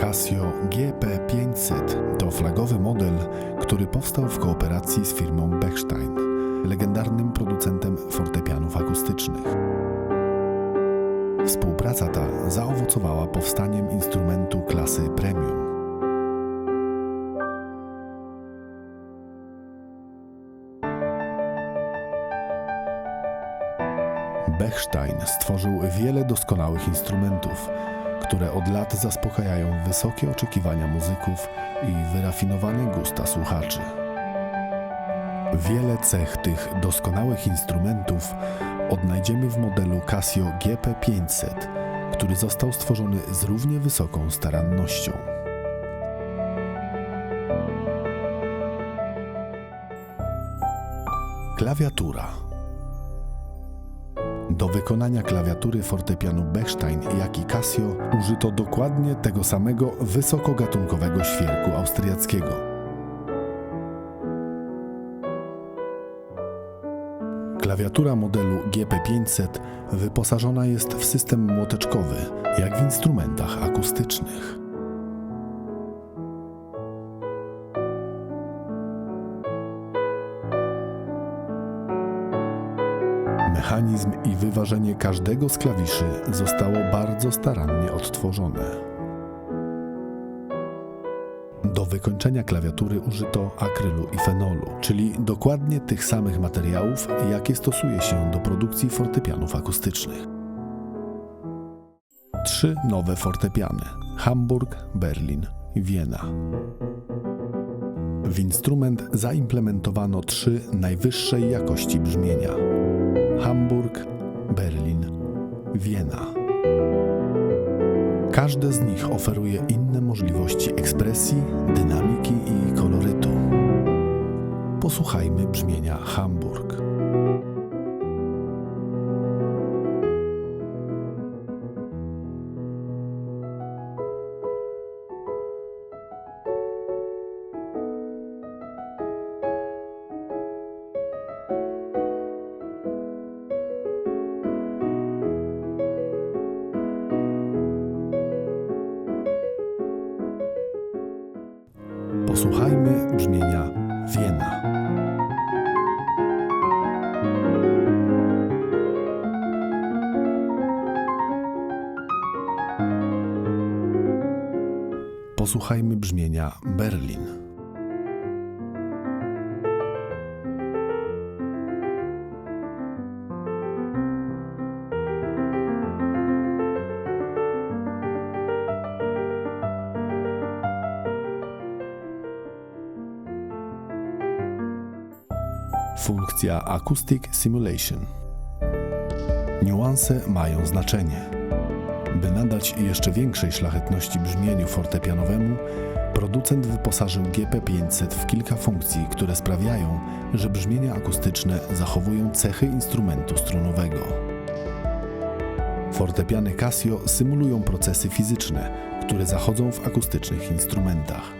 Casio GP500 to flagowy model, który powstał w kooperacji z firmą Bechstein, legendarnym producentem fortepianów akustycznych. Współpraca ta zaowocowała powstaniem instrumentu klasy premium. Bechstein stworzył wiele doskonałych instrumentów, które od lat zaspokajają wysokie oczekiwania muzyków i wyrafinowane gusta słuchaczy. Wiele cech tych doskonałych instrumentów odnajdziemy w modelu Casio GP500, który został stworzony z równie wysoką starannością. Klawiatura do wykonania klawiatury fortepianu Bechstein, jak i Casio użyto dokładnie tego samego wysokogatunkowego świerku austriackiego. Klawiatura modelu GP500 wyposażona jest w system młoteczkowy, jak w instrumentach akustycznych. Mechanizm i wyważenie każdego z klawiszy zostało bardzo starannie odtworzone. Do wykończenia klawiatury użyto akrylu i fenolu, czyli dokładnie tych samych materiałów, jakie stosuje się do produkcji fortepianów akustycznych. Trzy nowe fortepiany: Hamburg, Berlin Wiena. W instrument zaimplementowano trzy najwyższej jakości brzmienia: Hamburg, Berlin, Wiena. Każde z nich oferuje inne możliwości ekspresji, dynamiki i kolorytu. Posłuchajmy brzmienia Hamburg. Posłuchajmy brzmienia Wiena. Posłuchajmy brzmienia Berlin. Funkcja Acoustic Simulation. Niuanse mają znaczenie. By nadać jeszcze większej szlachetności brzmieniu fortepianowemu, producent wyposażył GP500 w kilka funkcji, które sprawiają, że brzmienia akustyczne zachowują cechy instrumentu strunowego. Fortepiany Casio symulują procesy fizyczne, które zachodzą w akustycznych instrumentach.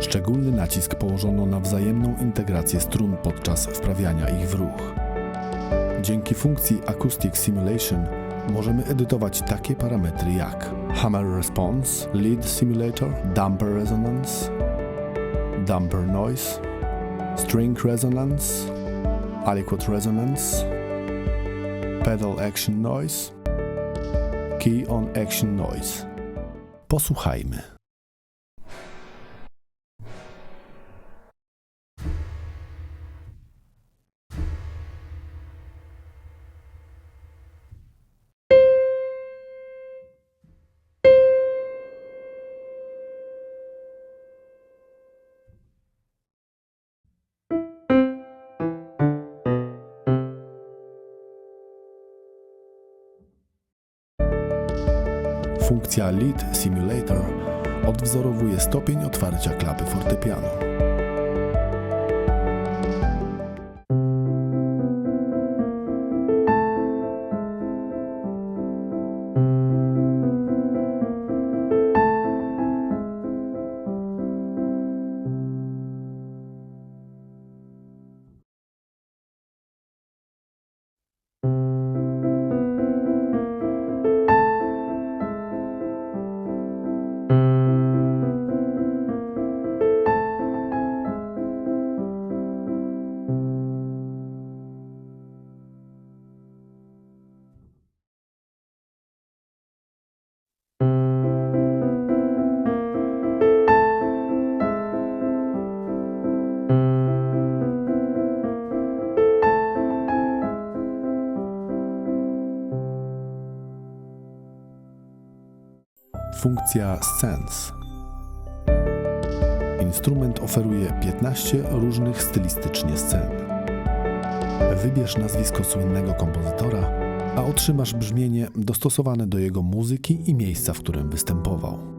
Szczególny nacisk położono na wzajemną integrację strun podczas wprawiania ich w ruch. Dzięki funkcji Acoustic Simulation możemy edytować takie parametry jak Hammer Response, Lead Simulator, Damper Resonance, Damper Noise, String Resonance, Aliquot Resonance, Pedal Action Noise, Key on Action Noise. Posłuchajmy. Funkcja Lead Simulator odwzorowuje stopień otwarcia klapy fortepianu. Funkcja Sense. Instrument oferuje 15 różnych stylistycznie scen. Wybierz nazwisko słynnego kompozytora, a otrzymasz brzmienie dostosowane do jego muzyki i miejsca, w którym występował.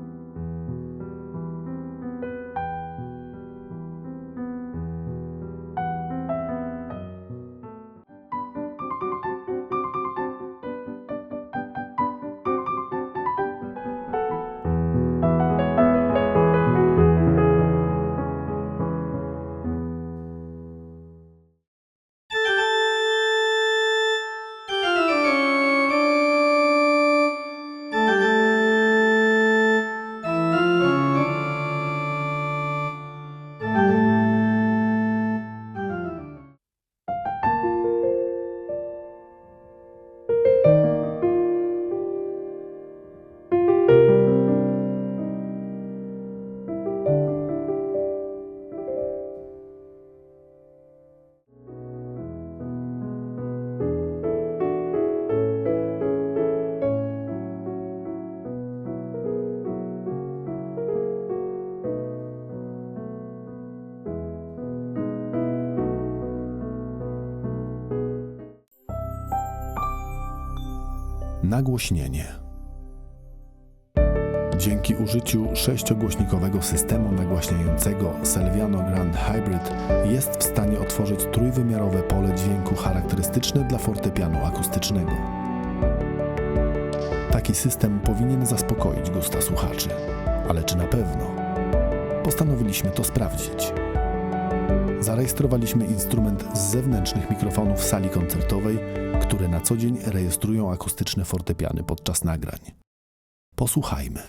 Nagłośnienie. Dzięki użyciu sześciogłośnikowego systemu nagłaśniającego Selviano Grand Hybrid jest w stanie otworzyć trójwymiarowe pole dźwięku charakterystyczne dla fortepianu akustycznego. Taki system powinien zaspokoić gusta słuchaczy. Ale czy na pewno? Postanowiliśmy to sprawdzić. Zarejestrowaliśmy instrument z zewnętrznych mikrofonów sali koncertowej, które na co dzień rejestrują akustyczne fortepiany podczas nagrań. Posłuchajmy.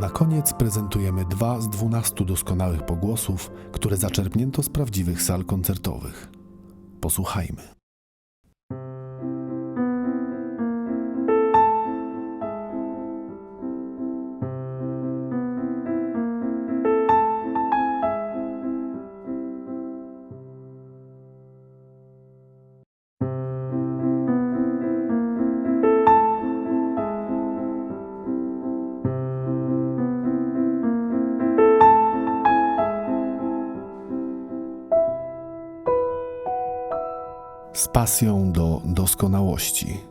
Na koniec prezentujemy dwa z dwunastu doskonałych pogłosów, które zaczerpnięto z prawdziwych sal koncertowych. Posłuchajmy. Z pasją do doskonałości.